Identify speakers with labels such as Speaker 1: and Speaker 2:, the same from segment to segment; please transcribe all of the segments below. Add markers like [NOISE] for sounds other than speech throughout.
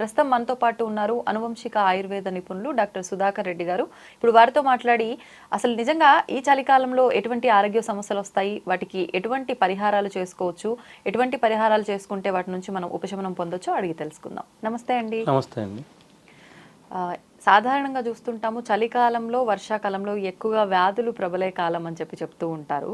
Speaker 1: ప్రస్తుతం మనతో పాటు ఉన్నారు అనువంశిక ఆయుర్వేద నిపుణులు డాక్టర్ సుధాకర్ రెడ్డి గారు. ఇప్పుడు వారితో మాట్లాడి అసలు నిజంగా ఈ చలికాలంలో ఎటువంటి ఆరోగ్య సమస్యలు వస్తాయి? వాటికి ఎటువంటి పరిహారాలు చేసుకోవచ్చు? ఎటువంటి పరిహారాలు చేసుకుంటే వాటి నుంచి మనం ఉపశమనం పొందొచ్చో అడిగి తెలుసుకుందాం. నమస్తే అండి.
Speaker 2: నమస్తే అండి.
Speaker 1: సాధారణంగా చూస్తుంటాము చలికాలంలో వర్షాకాలంలో ఎక్కువగా వ్యాధులు ప్రబలే కాలం అని చెప్పి చెప్తూ ఉంటారు.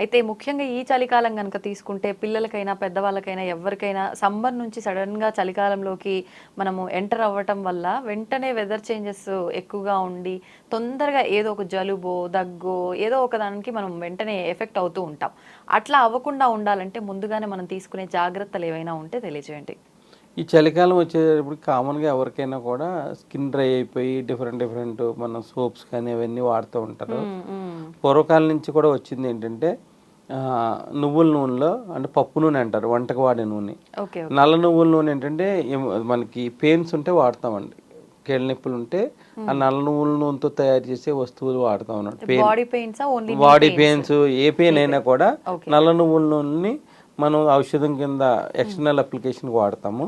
Speaker 1: అయితే ముఖ్యంగా ఈ చలికాలం కనుక తీసుకుంటే పిల్లలకైనా పెద్దవాళ్ళకైనా ఎవరికైనా సమ్మర్ నుంచి సడన్గా చలికాలంలోకి మనము ఎంటర్ అవ్వటం వల్ల వెంటనే వెదర్ చేంజెస్ ఎక్కువగా ఉండి తొందరగా ఏదో ఒక జలుబో దగ్గో ఏదో ఒక దానికి మనం వెంటనే ఎఫెక్ట్ అవుతూ ఉంటాం. అట్లా అవ్వకుండా ఉండాలంటే ముందుగానే మనం తీసుకునే జాగ్రత్తలు ఏవైనా ఉంటే తెలియజేయండి.
Speaker 2: ఈ చలికాలం వచ్చేటప్పుడు కామన్గా ఎవరికైనా కూడా స్కిన్ డ్రై అయిపోయి డిఫరెంట్ డిఫరెంట్ మన సోప్స్ కానీ అవన్నీ వాడుతూ ఉంటారు. పూర్వకాలం నుంచి కూడా వచ్చింది ఏంటంటే నువ్వుల నూనెలో అంటే పప్పు నూనె అంటారు వంటకు వాడే నూనె. నల్ల నువ్వుల నూనె ఏంటంటే మనకి పెయిన్స్ ఉంటే వాడతామండి. కీళ్ళ నొప్పులు ఉంటే ఆ నల్ల నువ్వుల నూనెతో తయారు చేసే వస్తువులు వాడతాం అన్నమాట.
Speaker 1: బాడీ పెయిన్స్
Speaker 2: ఏ పెయిన్ అయినా కూడా. నల్ల నువ్వుల నూనెని మనం ఔషధం కింద ఎక్స్టర్నల్ అప్లికేషన్ వాడతాము.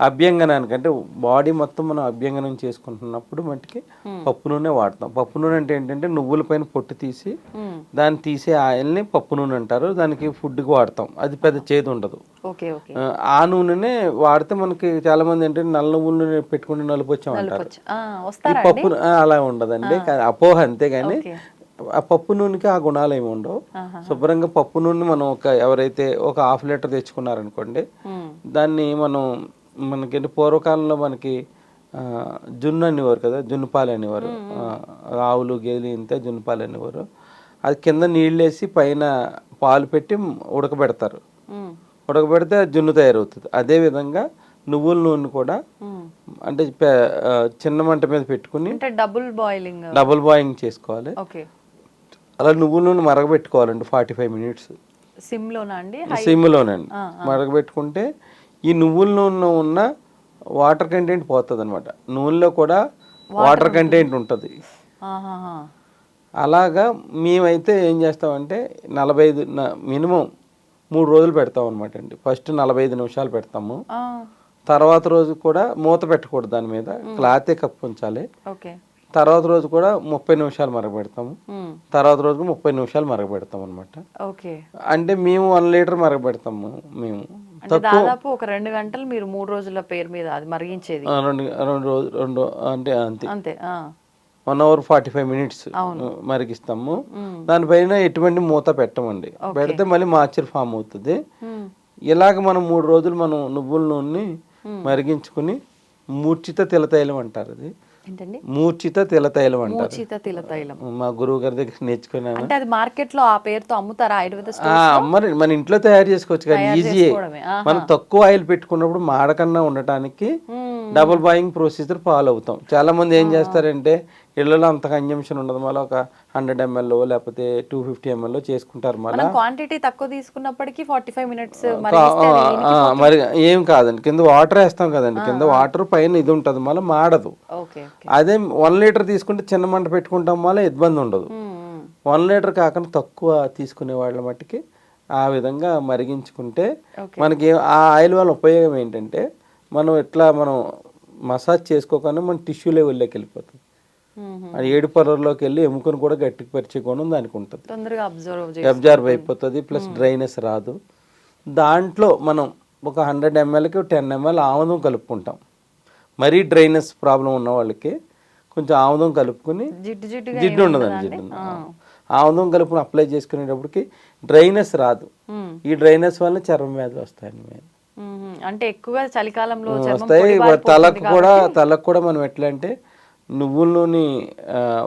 Speaker 2: అభ్యంగనానికి అంటే బాడీ మొత్తం మనం అభ్యంగనం చేసుకుంటున్నప్పుడు మట్టుకి పప్పు నూనె వాడతాం. పప్పు నూనె అంటే ఏంటంటే నువ్వుల పైన పొట్టు తీసి
Speaker 1: మ్మ్.
Speaker 2: దాన్ని తీసే ఆయిల్ని పప్పు నూనె అంటారు. దానికి ఫుడ్కి వాడతాం. అది పెద్ద చేదు ఉండదు. ఆ, నూనెనే వాడితే మనకి చాలా మంది ఏంటంటే నల్ల నువ్వుల నూనె పెట్టుకుని నలుపు వచ్చామంటారు పప్పు అలా ఉండదండి. అపోహ అంతే కానీ
Speaker 1: ఓకే.
Speaker 2: ఆ పప్పు నూనెకి ఆ గుణాలు ఏమి ఉండవు. శుభ్రంగా పప్పు నూనె మనం ఒక ఎవరైతే ఒక హాఫ్ లీటర్ తెచ్చుకున్నారనుకోండి. దాన్ని మనం మనకి పూర్వకాలంలో మనకి జున్ను అనేవారు కదా జున్ను పాలు అనేవారు. ఆవులు గేదెలు ఇంతే జున్ను పాలు అనేవారు. అది కింద నీళ్ళేసి పైన పాలు పెట్టి ఉడకబెడతారు. ఉడకబెడితే జున్ను తయారవుతుంది. అదే విధంగా నువ్వుల నూనె కూడా. అంటే చిన్న మంట మీద పెట్టుకుని
Speaker 1: డబుల్ బాయిలింగ్
Speaker 2: డబుల్ బాయింగ్ చేసుకోవాలి. అలా నువ్వుల నూనె మరగబెట్టుకోవాలండి ఫార్టీ ఫైవ్ మినిట్స్.
Speaker 1: సిమ్ లోనా అండి
Speaker 2: సిమ్లోనండి. మరగబెట్టుకుంటే ఈ నువ్వుల నూనెలో ఉన్న వాటర్ కంటెంట్ పోతుంది అనమాట నూనెలో కూడా వాటర్ కంటెంట్ ఉంటుంది. అలాగా మేమైతే ఏం చేస్తామంటే నలభై ఐదు మినిమం మూడు రోజులు పెడతాం అనమాట అండి ఫస్ట్ నలభై ఐదు నిమిషాలు పెడతాము. తర్వాత రోజు కూడా మూత పెట్టకూడదు దాని మీద. క్లాతే కప్పు ఉంచాలి
Speaker 1: ఓకే.
Speaker 2: తర్వాత రోజు కూడా ముప్పై నిమిషాలు మరగబెడతాము. తర్వాత రోజు ముప్పై నిమిషాలు మరగబెడతాం అనమాట
Speaker 1: ఓకే.
Speaker 2: అంటే మేము వన్ లీటర్ మరగబెడతాము మేము.
Speaker 1: దాదాపు ఒక రెండు గంటలు మీరు మూడు రోజుల పేరు మీద అది మరిగించేది.
Speaker 2: రెండు రెండు రోజు రెండు అంటే అంతే.
Speaker 1: అంతే.
Speaker 2: One hour forty five minutes మరిగిస్తాము. దానిపైన ఎటువంటి మూత పెట్టమండి. పెడితే మళ్ళీ మాచర్ ఫామ్ అవుతుంది. ఇలాగ మనం మూడు రోజులు మనం నువ్వుల నూనె మరిగించుకుని మూర్ఛిత తిలతైలం అంటారు అది.
Speaker 1: ఏంటండి?
Speaker 2: మూర్ఛిత తిలతైలం అంటారు.
Speaker 1: మూచిత తిల తైలం
Speaker 2: మా గురువు గారి దగ్గర నేర్చుకున్నాను.
Speaker 1: అంటే అది మార్కెట్లో ఆ పేరుతో అమ్ముతారా ఆయుర్వేద
Speaker 2: మన ఇంట్లో తయారు చేసుకోవచ్చు కానీ ఈజీ. మనం తక్కువ ఆయిల్ పెట్టుకున్నప్పుడు మాడకన్నా ఉండటానికి డబుల్ బాయింగ్ ప్రొసీజర్ ఫాలో అవుతాం. చాలా మంది ఏం చేస్తారంటే ఇళ్ళలో అంత కన్జంప్షన్ ఉండదు. మళ్ళీ ఒక హండ్రెడ్ ఎంఎల్ లేకపోతే టూ ఫిఫ్టీ ఎంఎల్ చేసుకుంటారు మళ్ళీ.
Speaker 1: క్వాంటిటీ తక్కువ తీసుకున్నప్పటికీ ఫార్టీ ఫైవ్ మినిట్స్
Speaker 2: మరి ఏం కాదండి. కింద వాటర్ వేస్తాం కదండి. కింద వాటర్ పైన ఇది ఉంటుంది. మళ్ళీ మాడదు. అదే వన్ లీటర్ తీసుకుంటే చిన్న మంట పెట్టుకుంటాం వల్ల ఇబ్బంది ఉండదు. వన్ లీటర్ కాకుండా తక్కువ తీసుకునే వాళ్ళ మట్టుకి ఆ విధంగా మరిగించుకుంటే మనకి ఆ ఆయిల్ వల్ల ఉపయోగం ఏంటంటే మనం ఎట్లా మనం మసాజ్ చేసుకోకుండా మన టిష్యూ లెవెల్లోకి వెళ్ళిపోతుంది అది ఏడు పొరల్లోకి వెళ్ళి ఎముకను కూడా గట్టికి పరిచే గుణం దానికి ఉంటుంది
Speaker 1: తొందరగా అబ్జర్వ్
Speaker 2: అయిపోతుంది ప్లస్ డ్రైనెస్ రాదు. దాంట్లో మనం ఒక హండ్రెడ్ ఎంఎల్కి టెన్ ఎంఎల్ ఆముదం కలుపుకుంటాం. మరీ డ్రైనెస్ ప్రాబ్లం ఉన్న వాళ్ళకి కొంచెం ఆముదం కలుపుకుని
Speaker 1: జిడ్డు
Speaker 2: ఉండదండి జిడ్డు. ఆముదం కలుపుని అప్లై చేసుకునేటప్పటికి డ్రైనెస్ రాదు. ఈ డ్రైనెస్ వల్ల చర్మ వ్యాధులు వస్తాయండి
Speaker 1: మ్మ్. అంటే ఎక్కువగా చలికాలంలో
Speaker 2: వస్తాయి. తలకు కూడా తలకు కూడా మనం ఎట్లా అంటే నువ్వుల నూనె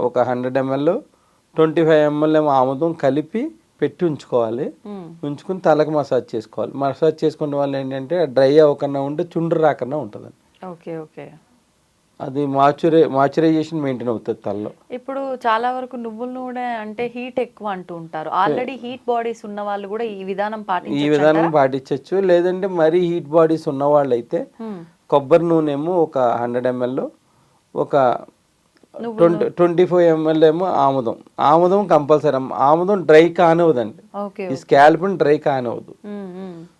Speaker 2: ఒక hundred ML twenty five ML ఏమో ఆముదం కలిపి పెట్టి ఉంచుకోవాలి. ఉంచుకుని తలకు మసాజ్ చేసుకోవాలి. మసాజ్ చేసుకునే వల్ల ఏంటంటే డ్రై అవ్వకుండా ఉంటే చుండ్రు రాకుండా ఉంటుందండి.
Speaker 1: Okay okay.
Speaker 2: అది మాచురే మాచురైజేషన్ మెయింటైన్ అవుతుంది తలలో.
Speaker 1: ఇప్పుడు చాలా వరకు నువ్వుల నూనె అంటే హీట్ ఎక్కువ అంటూ ఉంటారు. ఆల్రెడీ హీట్ బాడీస్ ఉన్న వాళ్ళు కూడా ఈ విధానం
Speaker 2: ఈ
Speaker 1: పాటించవచ్చు
Speaker 2: విధానం పాటించవచ్చు లేదంటే మరీ హీట్ బాడీస్ ఉన్న వాళ్ళైతే కొబ్బరి నూనె ఏమో ఒక హండ్రెడ్ ఎంఎల్ ఒక ట్వంటీ ట్వంటీ ఫైవ్ ఎంఎల్ ఏమో ఆముదం. ఆముదం కంపల్సరీ. ఆముదం డ్రై కానివ్వదండి. ఈ స్కాల్ప్ని డ్రై కానివ్వదు.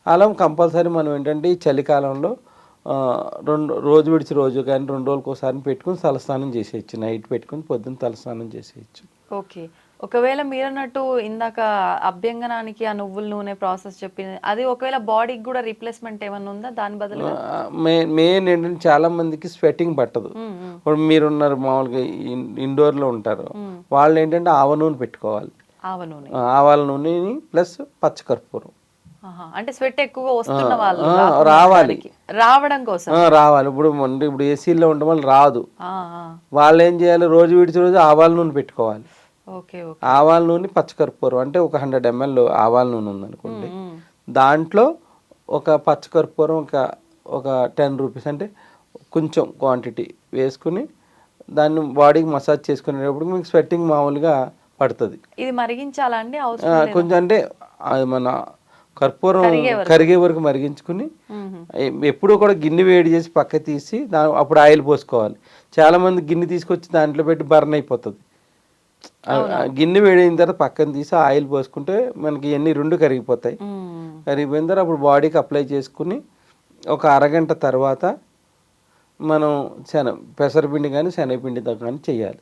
Speaker 2: అలా కంపల్సరీ మనం ఏంటంటే ఈ చలికాలంలో రెండు రోజు విడిచి రోజు కానీ రెండు రోజులకు ఒకసారి పెట్టుకుని తలస్నానం చేసేయచ్చు. నైట్ పెట్టుకుని పొద్దున్న తలస్నానం చేసేయచ్చు.
Speaker 1: ఓకే. ఒకవేళ మీరన్నట్టు ఇందాక అభ్యంగనానికి ఆ నువ్వుల నూనె ప్రాసెస్ చెప్పింది అది ఒకవేళ బాడీకి కూడా రీప్లేస్మెంట్ ఏమన్నా ఉందా? దాని బదులుగా?
Speaker 2: మెయిన్ ఏంటంటే చాలా మందికి స్వెట్టింగ్ పట్టదు. ఇప్పుడు మీరున్నారు మామూలుగా ఇన్- ఇండోర్లో ఉంటారు. వాళ్ళు ఏంటంటే ఆవ నూనె పెట్టుకోవాలి.
Speaker 1: ఆవ నూనె.
Speaker 2: ఆవాల నూనెని ప్లస్ పచ్చకర్పూరం.
Speaker 1: అంటే స్వెట్ ఎక్కువగా వస్తున్న వాళ్ళు
Speaker 2: రావాలి.
Speaker 1: రావడం కోసం.
Speaker 2: రావాలి. ఇప్పుడు ఇప్పుడు ఏసీలో ఉండడం వల్ల రాదు. వాళ్ళు ఏం చేయాలి? రోజు విడిచి రోజు ఆవాల నూనె పెట్టుకోవాలి. ఆవాల నూనె పచ్చకర్పూరం. అంటే ఒక హండ్రెడ్ ఎంఎల్ ఆవాల నూనె ఉందనుకోండి. దాంట్లో ఒక పచ్చకర్పూరం ఒక ఒక టెన్ రూపీస్ అంటే కొంచెం క్వాంటిటీ వేసుకుని దాన్ని బాడీకి మసాజ్ చేసుకునేటప్పుడు మీకు స్వెట్టింగ్ మామూలుగా పడుతుంది.
Speaker 1: ఇది మరిగించాలా అండి?
Speaker 2: ఆ,
Speaker 1: అవసరం లేదా?
Speaker 2: కొంచెం అంటే అది మన కర్పూరం
Speaker 1: కరిగే వరకు.
Speaker 2: మరిగించుకుని ఎప్పుడూ కూడా గిన్నె వేడి చేసి పక్క తీసి దా అప్పుడు ఆయిల్ పోసుకోవాలి. చాలా మంది గిన్నె తీసుకొచ్చి దాంట్లో పెట్టి బర్న్ అయిపోతుంది. గిన్నె వేడైన తర్వాత పక్కన తీసి ఆయిల్ పోసుకుంటే మనకి ఇవన్నీ రెండు కరిగిపోతాయి. కరిగిపోయిన తర్వాత అప్పుడు బాడీకి అప్లై చేసుకుని ఒక అరగంట తర్వాత మనం శన పెసరపిండి కానీ శనగపిండితో కానీ చేయాలి.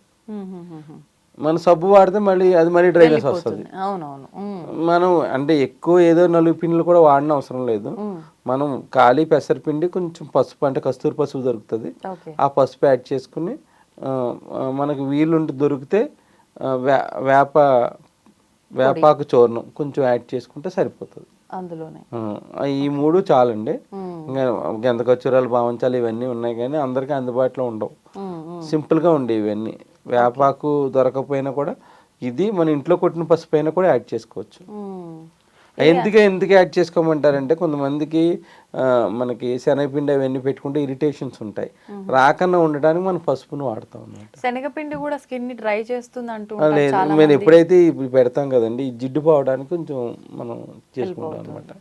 Speaker 2: మనం సబ్బు వాడితే మళ్ళీ అది మళ్ళీ డ్రైనెస్ వస్తుంది. మనం అంటే ఎక్కువ ఏదో నలుగు పిండిలు కూడా వాడిన అవసరం లేదు. మనం ఖాళీ పెసరపిండి కొంచెం పసుపు అంటే కస్తూరి పసుపు దొరుకుతుంది. ఆ పసుపు యాడ్ చేసుకుని మనకు వీలుంటే దొరికితే వేప వేపాకు చూర్ణం కొంచెం యాడ్ చేసుకుంటే సరిపోతుంది.
Speaker 1: అందులోనే.
Speaker 2: ఈ మూడు చాలండి. ఇంకా గంధ ఖర్చూరాలు భావించాలి ఇవన్నీ ఉన్నాయి కానీ అందరికీ అందుబాటులో ఉండవు. సింపుల్గా ఉండేవి ఇవన్నీ. వేపాకు దొరకపోయినా కూడా ఇది మన ఇంట్లో కొట్టిన పసుపు అయినా కూడా యాడ్ చేసుకోవచ్చు. ఎందుకే ఎందుకు యాడ్ చేసుకోమంటారంటే కొంతమందికి మనకి శనగపిండి అవన్నీ పెట్టుకుంటే ఇరిటేషన్స్ ఉంటాయి. రాకన్నా ఉండడానికి మనం పసుపును వాడతాం అన్నమాట.
Speaker 1: శనగపిండి కూడా స్కిన్ని డ్రై చేస్తుంది అంటూ
Speaker 2: లేదు. మేము. ఎప్పుడైతే ఇప్పుడు పెడతాం కదండి జిడ్డు పోవడానికి కొంచెం మనం చేసుకుంటాం అనమాట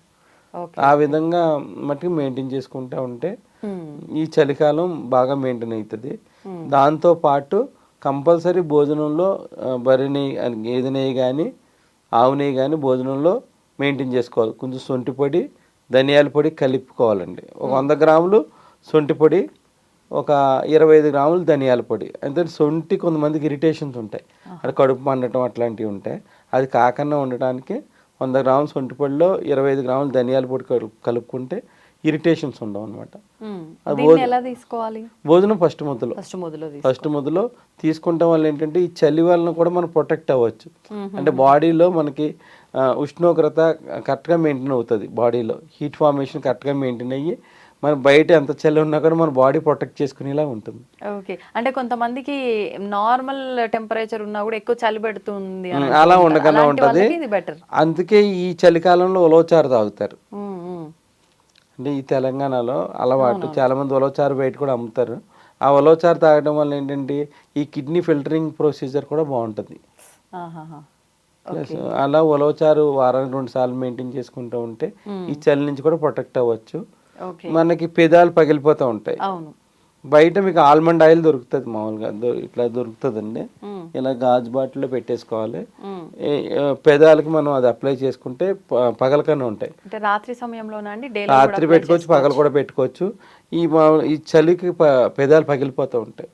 Speaker 2: ఆ విధంగా మట్టుకు మెయింటైన్ చేసుకుంటా ఉంటే. ఈ చలికాలం బాగా మెయింటైన్ అవుతుంది. దాంతో పాటు కంపల్సరీ భోజనంలో ఆ, బర్రె నెయ్యి కానీ ఆవు నెయ్యి కానీ భోజనంలో మెయింటైన్ చేసుకోవాలి. కొంచెం సొంటి పొడి ధనియాల పొడి కలుపుకోవాలండి. ఒక వంద గ్రాములు సొంటి పొడి ఒక ఇరవై ఐదు గ్రాములు ధనియాల పొడి. అంటే సొంటి కొంతమందికి ఇరిటేషన్స్ ఉంటాయి. అది కడుపు మండటం అట్లాంటివి ఉంటాయి. అది కాకుండా ఉండటానికి వంద గ్రాముల సొంటి పొడిలో ఇరవై ఐదు గ్రాములు ధనియాల పొడి కలుపు కలుపుకుంటే ఇరిటేషన్స్ ఉండవు అనమాట భోజనం ఫస్ట్
Speaker 1: మొదలు.
Speaker 2: ఫస్ట్ ముద్దలో తీసుకుంటాం వల్ల ఏంటంటే ఈ చలి వలన కూడా మనం ప్రొటెక్ట్ అవ్వచ్చు. అంటే బాడీలో మనకి ఉష్ణోగ్రత కరెక్ట్గా మెయింటైన్ అవుతుంది బాడీలో. హీట్ ఫార్మేషన్ కరెక్ట్గా మెయింటైన్ అయ్యి మన బయట ఎంత చలి ఉన్నా కూడా మన బాడీ ప్రొటెక్ట్ చేసుకునేలా ఉంటుంది.
Speaker 1: ఓకే. అంటే కొంతమందికి నార్మల్ టెంపరేచర్ ఉన్నా కూడా ఎక్కువ చలి పెడుతుంది
Speaker 2: అలా. ఉండకుండా ఉంటుంది. అందుకే ఈ చలికాలంలో ఉలవచారు తాగుతారు. అంటే ఈ తెలంగాణలో అలవాటు చాలా మంది ఉలవచారు బయట కూడా అమ్ముతారు. ఆ ఉలవచారు తాగడం వల్ల ఏంటంటే ఈ కిడ్నీ ఫిల్టరింగ్ ప్రొసీజర్ కూడా బాగుంటుంది. ప్లస్ అలా ఉలవచారు వారానికి రెండు సార్లు మెయింటైన్ చేసుకుంటూ ఉంటే ఈ చలి నుంచి కూడా ప్రొటెక్ట్ అవ్వచ్చు. మనకి పెదాలు పగిలిపోతూ ఉంటాయి. బయట మీకు ఆల్మండ్ ఆయిల్ దొరుకుతుంది మామూలుగా ఇట్లా దొరుకుతుందండి.
Speaker 1: మ్మ్.
Speaker 2: ఇలా గాజు బాటిల్లో పెట్టేసుకోవాలి. ఆ, పెదాలకి మనం అది అప్లై చేసుకుంటే పగలకనే ఉంటాయి.
Speaker 1: రాత్రి సమయంలోనా అండి? డే
Speaker 2: రాత్రి పెట్టుకోవచ్చు పగలు కూడా పెట్టుకోవచ్చు. ఈ ఈ చలికి పెదాలు పగిలిపోతూ ఉంటాయి.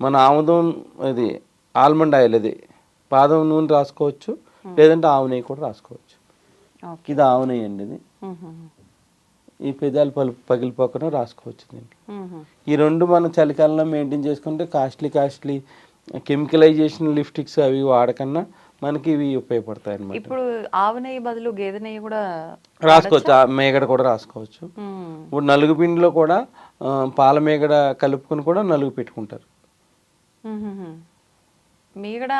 Speaker 2: మన ఆముదం ఇది ఆల్మండ్ ఆయిల్ ఇది. బాదం నూనె రాసుకోవచ్చు లేదంటే ఆవు నెయ్యి కూడా రాసుకోవచ్చు. ఇది ఆవు నెయ్యి అండి ఇది. ఈ పెదాలు పలు పగిలిపోకుండా రాసుకోవచ్చు దీనికి ఈ రెండు మనం చలికాలంలో మెయింటైన్ చేసుకుంటే కాస్ట్లీ కాస్ట్లీ కెమికలైజేషన్ లిప్స్టిక్స్ అవి వాడకన్నా మనకి ఇవి ఉపయోగపడతాయి అన్నమాట
Speaker 1: ఇప్పుడు ఆవు నెయ్యి బదులు గేదె నెయ్యి కూడా
Speaker 2: రాసుకోవచ్చు. ఆ మేగడ కూడా రాసుకోవచ్చు. ఇప్పుడు నలుగు పిండిలో కూడా పాల మేగడ కలుపుకొని కూడా నలుగు పెట్టుకుంటారు.
Speaker 1: మీగడ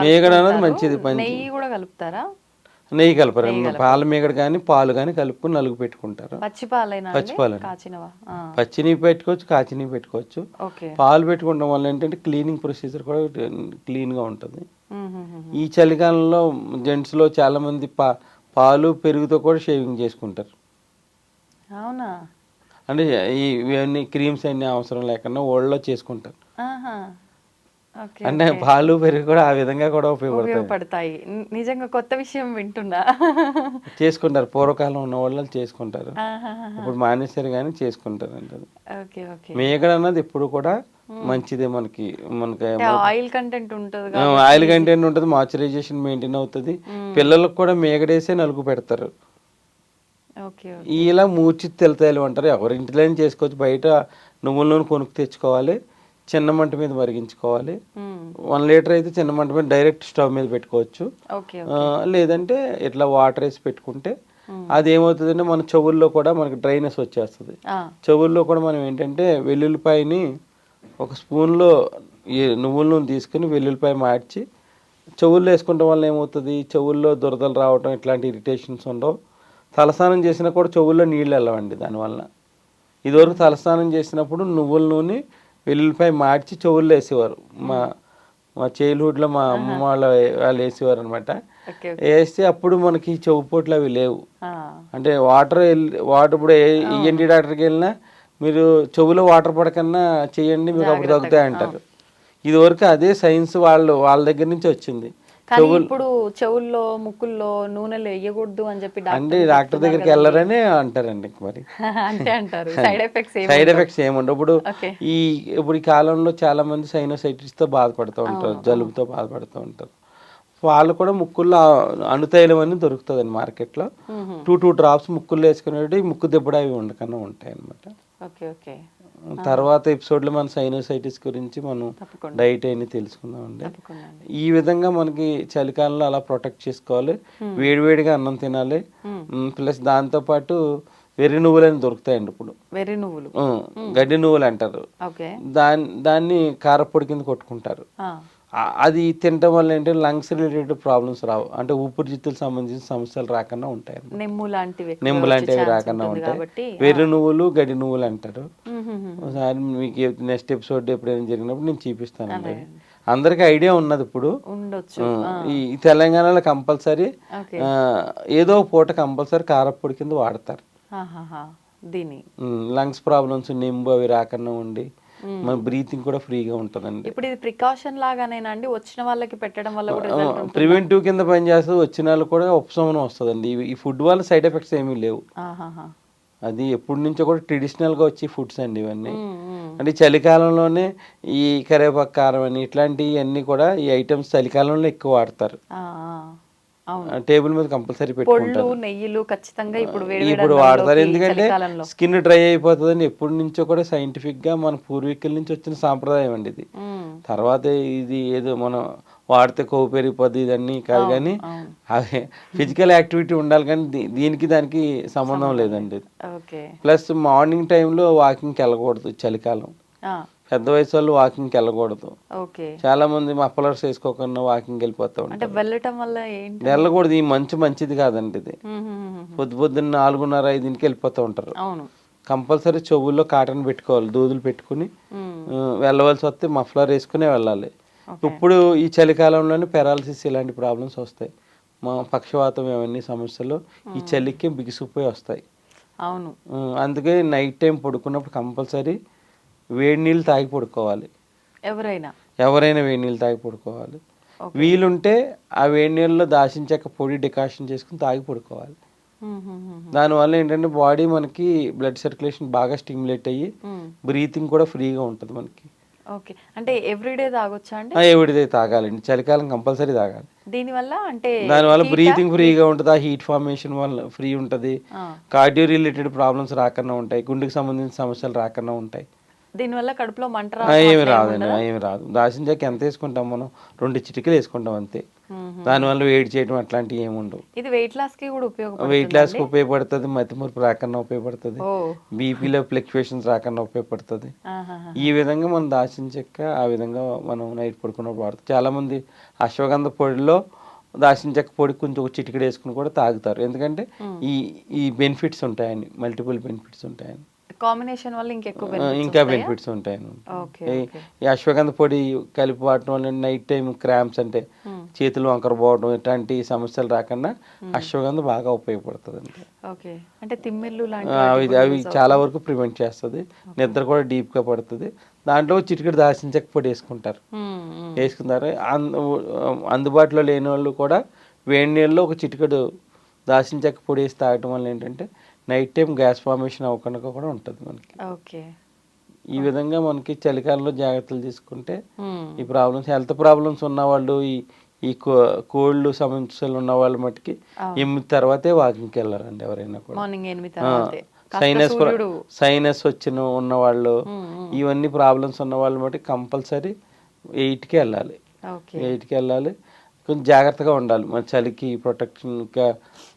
Speaker 2: మీగడ అనేది. మంచిది.
Speaker 1: నెయ్యి కూడా కలుపుతారా?
Speaker 2: నెయ్యి కలపరు. పాల మీగడ కానీ పాలు కానీ కలుపుకొని నలుగు పెట్టుకుంటారు.
Speaker 1: పచ్చి పాలైనా అండి?
Speaker 2: పచ్చిపాలండి.
Speaker 1: కాచినవా? ఆ,
Speaker 2: పచ్చిని పెట్టుకోవచ్చు కాచిని పెట్టుకోవచ్చు. పాలు పెట్టుకోవడం వల్ల ఏంటంటే క్లీనింగ్ ప్రొసీజర్ కూడా క్లీన్గా ఉంటుంది.
Speaker 1: మ్మ్, మ్మ్, మ్మ్.
Speaker 2: ఈ చలికాలంలో జెంట్స్లో చాలా మంది పా పాలు పెరుగుతో కూడా షేవింగ్ చేసుకుంటారు.
Speaker 1: అవునా?
Speaker 2: అంటే ఈ ఇవన్నీ క్రీమ్స్ అన్ని అవసరం లేకుండా ఓళ్ళలో చేసుకుంటారు. అంటే పాలు పెరుగు కూడా ఆ విధంగా కూడా ఉపయోగపడతాయి.
Speaker 1: నిజంగా కొత్త విషయం వింటున్నా.
Speaker 2: చేసుకుంటారు. పూర్వకాలం ఉన్న వాళ్ళు చేసుకుంటారు. ఇప్పుడు మానేశారు కానీ చేసుకుంటారు అంటే
Speaker 1: ఓకే ఓకే.
Speaker 2: మేగడ అన్నది ఎప్పుడు కూడా మంచిదే మనకి మనకి
Speaker 1: ఆయిల్ కంటెంట్ ఉంటుంది
Speaker 2: ఆయిల్ కంటెంట్ ఉంటుంది మాయిశ్చరైజేషన్ మెయింటైన్ అవుతుంది. పిల్లలకు కూడా మేగడేసే నలుగు పెడతారు.
Speaker 1: ఓకే
Speaker 2: ఇలా మూర్చి తెలతాయలు అంటారు. ఎవరి ఇంటిలోనే చేసుకోవచ్చు. బయట నువ్వుల నూనె కొనుక్కు తెచ్చుకోవాలి. చిన్న మంట మీద మరిగించుకోవాలి. వన్ లీటర్ అయితే చిన్న మంట మీద డైరెక్ట్ స్టవ్ మీద పెట్టుకోవచ్చు. లేదంటే ఇట్లా వాటర్ వేసి పెట్టుకుంటే అది ఏమవుతుందంటే మన చెవుల్లో కూడా మనకి డ్రైనెస్ వచ్చేస్తుంది. చెవుల్లో కూడా మనం ఏంటంటే వెల్లుల్లిపాయని ఒక స్పూన్లో ఈ నువ్వుల నూనె తీసుకుని వెల్లుల్లిపాయ మార్చి చెవుల్లో వేసుకోవడం వల్ల ఏమవుతుంది? చెవుల్లో దురదలు రావటం ఇట్లాంటి ఇరిటేషన్స్ ఉండవు. తలస్నానం చేసినా కూడా చెవుల్లో నీళ్ళు వెళ్ళవండి దానివల్ల. ఇదివరకు తలస్నానం చేసినప్పుడు నువ్వుల నూనె వెల్లుల్లిపాయ మార్చి చెవుల్లో వేసేవారు. మా మా చైల్డ్హుడ్లో మా అమ్మ వాళ్ళ వాళ్ళు వేసేవారు అనమాట వేస్తే అప్పుడు మనకి చెవు పోట్లు అవి లేవు. అంటే వాటర్ వాటర్ ఇప్పుడు ఈఎన్టీ డాక్టర్కి వెళ్ళినా మీరు చెవులో వాటర్ పడకన్నా చేయండి మీకు అప్పుడు తగ్గుతాయి అంటారు ఇది వరకు అదే సైన్స్ వాళ్ళు వాళ్ళ దగ్గర నుంచి వచ్చింది.
Speaker 1: కానీ ఇప్పుడు చెవుల్లో ముక్కుల్లో నూనెలు వేయకూడదు అని చెప్పి డాక్టర్
Speaker 2: అంటే డాక్టర్ దగ్గరికి వెళ్ళరనే అంటారండి మరి. [LAUGHS]
Speaker 1: అంతే అంటారు. [LAUGHS] సైడ్ ఎఫెక్ట్స్
Speaker 2: సైడ్ ఎఫెక్ట్స్ ఏముండవు. ఇప్పుడు ఈ ఇప్పుడు ఈ కాలంలో చాలా మంది సైనోసైటిస్తో బాధపడుతూ ఉంటారు జలుబుతో బాధపడుతూ ఉంటారు. వాళ్ళు కూడా ముక్కుల్లో అణుతైలం అని దొరుకుతుంది మార్కెట్లో. టూ టూ డ్రాప్స్ ముక్కుల్లో వేసుకునేవి ముక్కు దెబ్బడ అవి ఉండకన్నా ఉంటాయి అనమాట
Speaker 1: ఓకే ఓకే.
Speaker 2: తర్వాత ఎపిసోడ్లో మన సైనోసైటిస్ గురించి మనం డైట్ అయినా తెలుసుకుందాం అండి. ఈ విధంగా మనకి చలికాలంలో అలా ప్రొటెక్ట్ చేసుకోవాలి. వేడివేడిగా అన్నం తినాలి. ప్లస్ దాంతోపాటు వెర్రి నువ్వులని దొరుకుతాయండి ఇప్పుడు.
Speaker 1: వెర్రి నువ్వులు.
Speaker 2: గడ్డి నువ్వులు అంటారు. దాన్ని దాన్ని కారపొడి కింద కొట్టుకుంటారు. అది తినటం వల్ల ఏంటంటే లంగ్స్ రిలేటెడ్ ప్రాబ్లమ్స్ రావు. అంటే ఊపిరితిత్తులకు సంబంధించిన సమస్యలు రాకుండా ఉంటాయి.
Speaker 1: నెమ్ము లాంటివి వచ్చే
Speaker 2: లాంటివి రాకుండా ఉంటాయి. వెర్రి నువ్వులు గడ్డి నువ్వులు అంటారు. ఒకసారి మీకు నెక్స్ట్ ఎపిసోడ్ ఎప్పుడైనా జరిగినప్పుడు నేను చూపిస్తానండి అందరికీ ఐడియా ఉన్నది ఇప్పుడు. ఈ తెలంగాణలో కంపల్సరీ ఏదో పూట కంపల్సరీ కారప్పొడి కింద వాడతారు.
Speaker 1: దీని.
Speaker 2: లంగ్స్ ప్రాబ్లమ్స్ నింబు అవి రాకుండా ఉండి. మన బ్రీతింగ్ కూడా ఫ్రీగా ఉంటుందండి.
Speaker 1: ఇప్పుడు ఇది ప్రికాషన్ లాగానేనా అండి? వచ్చిన వాళ్ళకి పెట్టడం వల్ల కూడా
Speaker 2: ప్రివెంటివ్ కింద పనిచేస్తుంది వచ్చిన వాళ్ళు కూడా ఉపశమనం వస్తుందండి. ఈ ఫుడ్ వల్ల సైడ్ ఎఫెక్ట్స్ ఏమీ లేవు. అది ఎప్పటి నుంచో కూడా ట్రెడిషనల్గా వచ్చి ఫుడ్స్ అండి ఇవన్నీ. అంటే చలికాలంలోనే ఈ కరివేపాకు కారం అని ఇట్లాంటివి అన్నీ కూడా ఈ ఐటమ్స్ చలికాలంలో ఎక్కువ వాడతారు. టేబుల్ మీద కంపల్సరీ పెట్టుకుంటారు.
Speaker 1: నెయ్యిలు ఖచ్చితంగా ఇప్పుడు
Speaker 2: ఇప్పుడు వాడతారు. ఎందుకంటే స్కిన్ డ్రై అయిపోతుందని ఎప్పటి నుంచో కూడా సైంటిఫిక్గా మన పూర్వీకుల నుంచి వచ్చిన సాంప్రదాయం అండి ఇది. తర్వాత ఇది ఏదో మనం వాడితే కొవ్వు పెరిగిపోద్ది ఇదన్నీ కాదు కానీ అవి ఫిజికల్ యాక్టివిటీ ఉండాలి కానీ దీనికి దానికి సంబంధం లేదండి. ప్లస్ మార్నింగ్ టైంలో వాకింగ్కి వెళ్ళకూడదు చలికాలం. పెద్ద వయసు వాళ్ళు వాకింగ్కి వెళ్ళకూడదు. చాలా మంది మఫలర్స్ వేసుకోకుండా వాకింగ్ వెళ్ళిపోతూ ఉంటారు.
Speaker 1: వెళ్ళటం వల్ల
Speaker 2: వెళ్ళకూడదు ఈ మంచు మంచిది కాదండి ఇది. పొద్దు పొద్దున్న నాలుగున్నర ఐదింటికి వెళ్ళిపోతూ ఉంటారు. కంపల్సరీ చెవుల్లో కాటన్ పెట్టుకోవాలి దూదులు పెట్టుకుని వెళ్ళవలసి వస్తే మఫ్లర్ వేసుకునే వెళ్ళాలి. ఇప్పుడు ఈ చలికాలంలోనే పెరాలసిస్ ఇలాంటి ప్రాబ్లమ్స్ వస్తాయి. మా పక్షవాతం ఇవన్నీ సమస్యలు ఈ చలికి బిగిసిపోయి వస్తాయి.
Speaker 1: అవును.
Speaker 2: అందుకే నైట్ టైం పడుకున్నప్పుడు కంపల్సరీ వేడి నీళ్ళు తాగి పడుకోవాలి.
Speaker 1: ఎవరైనా?
Speaker 2: ఎవరైనా వేడి నీళ్ళు తాగి పడుకోవాలి. వీలుంటే ఆ వేడి నీళ్ళలో దాచిన చెక్క పొడి డికాషన్ చేసుకుని తాగి పడుకోవాలి. దానివల్ల ఏంటంటే బాడీ మనకి బ్లడ్ సర్క్యులేషన్ బాగా స్టిమ్యులేట్ అయ్యి. బ్రీతింగ్ కూడా ఫ్రీగా ఉంటుంది మనకి.
Speaker 1: ఓకే. అంటే ఎవ్రీడే తాగొచ్చా అండి?
Speaker 2: ఆ ఎవరిదే తాగాలండి. చలికాలం కంపల్సరీ తాగాలి.
Speaker 1: దీనివల్ల అంటే
Speaker 2: దానివల్ల? బ్రీతింగ్ ఫ్రీగా ఉంటుంది. ఆ హీట్ ఫార్మేషన్ వల్ల ఫ్రీ ఉంటుంది. కార్డియో రిలేటెడ్ ప్రాబ్లమ్స్ రాకుండా ఉంటాయి. గుండెకి సంబంధించిన సమస్యలు రాకుండా ఉంటాయి.
Speaker 1: దీనివల్ల కడుపులో మంట
Speaker 2: ఏమి
Speaker 1: ఏమి
Speaker 2: రాదండి ఏమి రాదు. దాచిన చెక్క ఎంత వేసుకుంటాం మనం? రెండు చిటికలు వేసుకుంటాం అంతే. దానివల్ల వేడి చేయడం అట్లాంటివి ఏమి ఉండవు.
Speaker 1: ఇది వెయిట్ లాస్కి కూడా ఉపయోగపడుతుంది
Speaker 2: వెయిట్ లాస్కి ఉపయోగపడుతుంది మతిమూర్పు రాకుండా ఉపయోగపడుతుంది బీపీలో ఫ్లక్చువేషన్స్ రాకుండా ఉపయోగపడుతుంది. ఈ విధంగా మనం దాచిన చెక్క ఆ విధంగా మనం నైట్ పడుకున్నప్పుడు వాడతాం. చాలా మంది అశ్వగంధ పొడిలో దాచిన చెక్క పొడి కొంచెం ఒక చిటికెడు వేసుకుని కూడా తాగుతారు. ఎందుకంటే ఈ ఈ బెనిఫిట్స్ ఉంటాయని మల్టిపుల్ బెనిఫిట్స్ ఉంటాయని
Speaker 1: కాంబినేషన్ వల్ల ఇంకెక్కువ
Speaker 2: ఇంకా? బెనిఫిట్స్ ఉంటాయని
Speaker 1: ఓకే
Speaker 2: ఈ- అశ్వగంధ పొడి కలిపి వాడటం వల్ల నైట్ టైం క్రాంప్స్ అంటే చేతులు వంకర పోవడం ఇట్లాంటి సమస్యలు రాకుండా అశ్వగంధ బాగా ఉపయోగపడుతుంది అండి
Speaker 1: ఓకే. అంటే తిమ్మిర్లు
Speaker 2: అవి అవి చాలా వరకు ప్రివెంట్ చేస్తుంది. నిద్ర కూడా డీప్గా పడుతుంది. దాంట్లో చిటికెడు దాచిన చెక్క పొడి వేసుకుంటారు. వేసుకున్నారు అందు అందుబాటులో లేని వాళ్ళు కూడా వేడి నీళ్ళలో ఒక చిటికెడు దాచిన చెక్క పొడి వేసి తాగటం వల్ల ఏంటంటే నైట్ టైం గ్యాస్ ఫార్మేషన్ అవ్వకుండా కూడా ఉంటుంది మనకి.
Speaker 1: ఓకే.
Speaker 2: ఈ విధంగా మనకి చలికాలంలో జాగ్రత్తలు తీసుకుంటే ఈ ప్రాబ్లమ్స్ హెల్త్ ప్రాబ్లమ్స్ ఉన్న వాళ్ళు ఈ ఈ కోల్డ్ సమస్యలు ఉన్న వాళ్ళు మట్టుకి ఎనిమిది తర్వాతే వాకింగ్కి వెళ్ళారండి ఎవరైనా కూడా. సైనస్ సైనస్ వచ్చిన ఉన్న వాళ్ళు ఇవన్నీ ప్రాబ్లమ్స్ ఉన్న వాళ్ళు మట్టి కంపల్సరీ ఎయిట్కి వెళ్ళాలి. ఎయిట్కి వెళ్ళాలి. కొంచెం జాగ్రత్తగా ఉండాలి. మన చలికి ప్రొటెక్షన్ ఇంకా ఆ,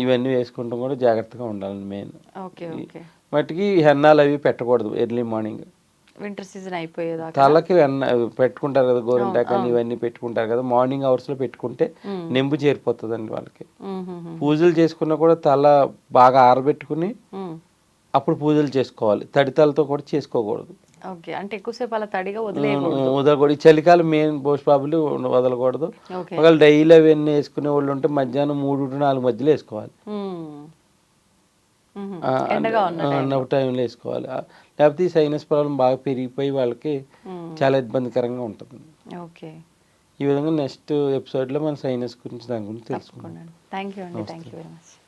Speaker 2: ఇవన్నీ వేసుకుంటాం కూడా జాగ్రత్తగా ఉండాలి మెయిన్. మట్టికి హెన్నాలు అవి పెట్టకూడదు ఎర్లీ మార్నింగ్.
Speaker 1: వింటర్ సీజన్ అయిపోయేదాకా?
Speaker 2: తలకి వెన్న పెట్టుకుంటారు కదా గోరింటాకు అని ఇవన్నీ పెట్టుకుంటారు కదా మార్నింగ్ అవర్స్లో పెట్టుకుంటే నెంబు చేరిపోతుందండి వాళ్ళకి. పూజలు చేసుకున్నా కూడా తల బాగా ఆరబెట్టుకుని
Speaker 1: మ్మ్.
Speaker 2: అప్పుడు పూజలు చేసుకోవాలి. తడితలతో కూడా చేసుకోకూడదు.
Speaker 1: ఓకే అంటే ఎక్కువసేపు అలా తడిగా వదిలే
Speaker 2: వదలకూడదు చలికాలం మెయిన్ పోస్ట్ ప్రాబ్లీ వదలకూడదు. ఒకవేళ డైలీ అవన్నీ వేసుకునే వాళ్ళు ఉంటే మధ్యాహ్నం మూడు నాలుగు మధ్యలో వేసుకోవాలి. అన్న టైంలో. వేసుకోవాలి. లేకపోతే ఈ సైనస్ ప్రాబ్లం బాగా పెరిగిపోయి వాళ్ళకి చాలా ఇబ్బందికరంగా ఉంటుంది.
Speaker 1: ఓకే.
Speaker 2: ఈ విధంగా నెక్స్ట్ ఎపిసోడ్లో మన సైనస్ గురించి దాని గురించి తెలుసుకుందాం.
Speaker 1: థ్యాంక్ యూ అండి. Thank you very much.